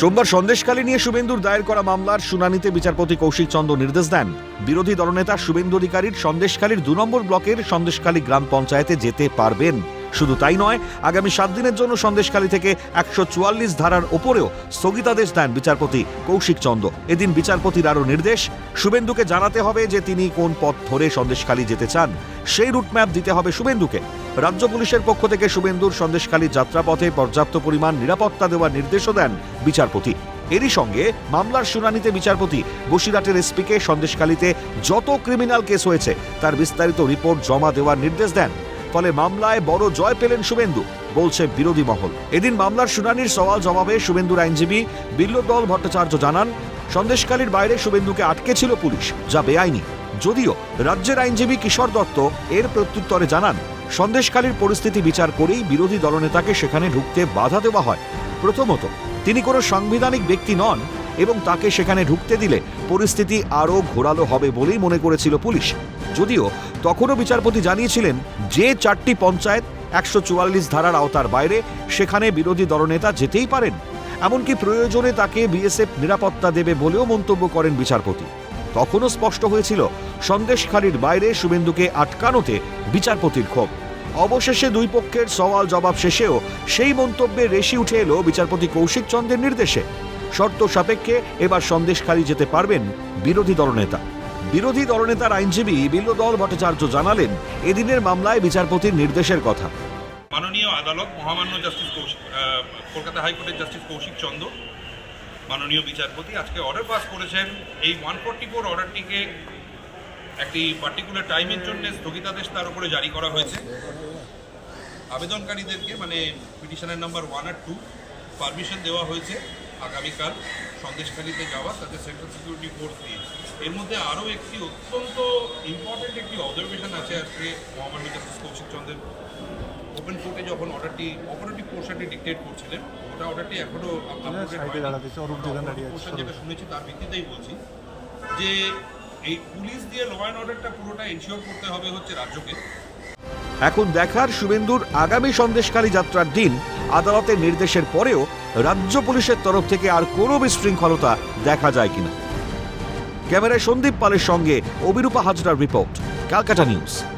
সোমবার সন্দেশকালী নিয়ে শুভেন্দুর দায়ের করা মামলার শুনানিতে বিচারপতি কৌশিক চন্দ্র নির্দেশ দেন। বিরোধী দলনেতা শুভেন্দু অধিকারীর সন্দেশকালীর দু নম্বর ব্লকের সন্দেশকালী গ্রাম পঞ্চায়েতে যেতে পারবেন। শুধু তাই নয়, আগামী সাত দিনের জন্য সন্দেশখালী থেকে একশো চুয়াল্লিশ ধারার ওপরেও স্থগিতাদেশ দেন বিচারপতি কৌশিক চন্দ্র। এদিন বিচারপতির আরও নির্দেশ, শুভেন্দুকে জানাতে হবে যে তিনি কোন পথ ধরে সন্দেশখালী যেতে চান। সেই রুটম্যাপ দিতে হবে শুভেন্দুকে। রাজ্য পুলিশের পক্ষ থেকে শুভেন্দুর সন্দেশখালী যাত্রাপথে পর্যাপ্ত পরিমাণ নিরাপত্তা দেওয়ার নির্দেশও দেন বিচারপতি। এরই সঙ্গে মামলার শুনানিতে বিচারপতি বসিরহাটের এসপিকে সন্দেশখালীতে যত ক্রিমিনাল কেস হয়েছে, তার বিস্তারিত রিপোর্ট জমা দেওয়ার নির্দেশ দেন। ফলে মামলায় বড় জয় পেলেন শুভেন্দু, বলছে বিরোধী মহল। এদিন মামলার শুনানির সওয়াল জবাবে শুভেন্দুর আইনজীবী বিল্লদল ভট্টাচার্য জানান সন্দেশকালীর বাইরে শুভেন্দুকে আটকে ছিল পুলিশ, যা বেআইনি। যদিও রাজ্যের আইনজীবী কিশোর দত্ত এর প্রত্যুত্তরে জানান সন্দেশকালীর পরিস্থিতি বিচার করেই বিরোধী দলনেতাকে সেখানে ঢুকতে বাধা দেওয়া হয়। প্রথমত, তিনি কোনো সাংবিধানিক ব্যক্তি নন এবং তাকে সেখানে ঢুকতে দিলে পরিস্থিতি আরও ঘোরালো হবে বলেই মনে করেছিল পুলিশ। যদিও তখনও বিচারপতি জানিয়েছিলেন, যে চারটি পঞ্চায়েত একশো চুয়াল্লিশ ধারার আওতার বাইরে সেখানে বিরোধী দলনেতা যেতেই পারেন। এমনকি প্রয়োজনে তাকে বিএসএফ নিরাপত্তা দেবে বলেও মন্তব্য করেন বিচারপতি। তখনও স্পষ্ট হয়েছিল, সন্দেশখালীর বাইরে শুভেন্দুকে আটকানোতে বিচারপতির ক্ষোভ। অবশেষে দুই পক্ষের সওয়াল জবাব শেষেও সেই মন্তব্যে রেশি উঠে এলো বিচারপতি কৌশিক চন্দ্রের নির্দেশে। শর্ত সাপেক্ষে এবার সন্দেশখালী যেতে পারবেন বিরোধী দলনেতা। বিরোধী দলনেতার আইনজীবী বিল্লদল ভট্টাচার্য জানালেন, এদিনের মামলায় বিচারপতির নির্দেশের কথা। মাননীয় আদালত মহামান্য জাস্টিস কৌশিক কলকাতা হাইকোর্টের জাস্টিস কৌশিক চন্দ্র মাননীয় বিচারপতি, আজকে অর্ডার পাস করেছেন। এই ওয়ান ফোরটি ফোর অর্ডারটিকে একটি পার্টিকুলার টাইমের জন্য স্থগিতাদেশ তার উপরে জারি করা হয়েছে। আবেদনকারীদেরকে মানে পিটিশনের নাম্বার ওয়ান আর টু পারমিশন দেওয়া হয়েছে। আগামীকাল সন্দেশখালীতে যাওয়া তাতে সেন্ট্রাল সিকিউরিটি ফোর্স দিয়ে এর মধ্যে আরও একটি অত্যন্ত ইম্পর্টেন্ট একটি অবজারভেশন আছে আজকে মহামান্য জাস্টিস কৌশিক চন্দ্রের ওপেন কোর্টে যখন অর্ডারটি অপারেটিভ পোর্শনটি ডিকটেট করছিলেন ওটা অর্ডারটি এখনও পোর্শন যেটা শুনেছি তার ভিত্তিতেই বলছি যে এই পুলিশ দিয়ে ল অ্যান্ড অর্ডারটা পুরোটা এনশিওর করতে হবে হচ্ছে রাজ্যকে। এখন দেখার শুভেন্দুর আগামী সন্দেশকালী যাত্রার দিন আদালতের নির্দেশের পরেও রাজ্য পুলিশের তরফ থেকে আর কোনো বিশৃঙ্খলতা দেখা যায় কিনা। ক্যামেরায় সন্দীপ পালের সঙ্গে অবিরূপা হাজরার রিপোর্ট, ক্যালকাটা নিউজ।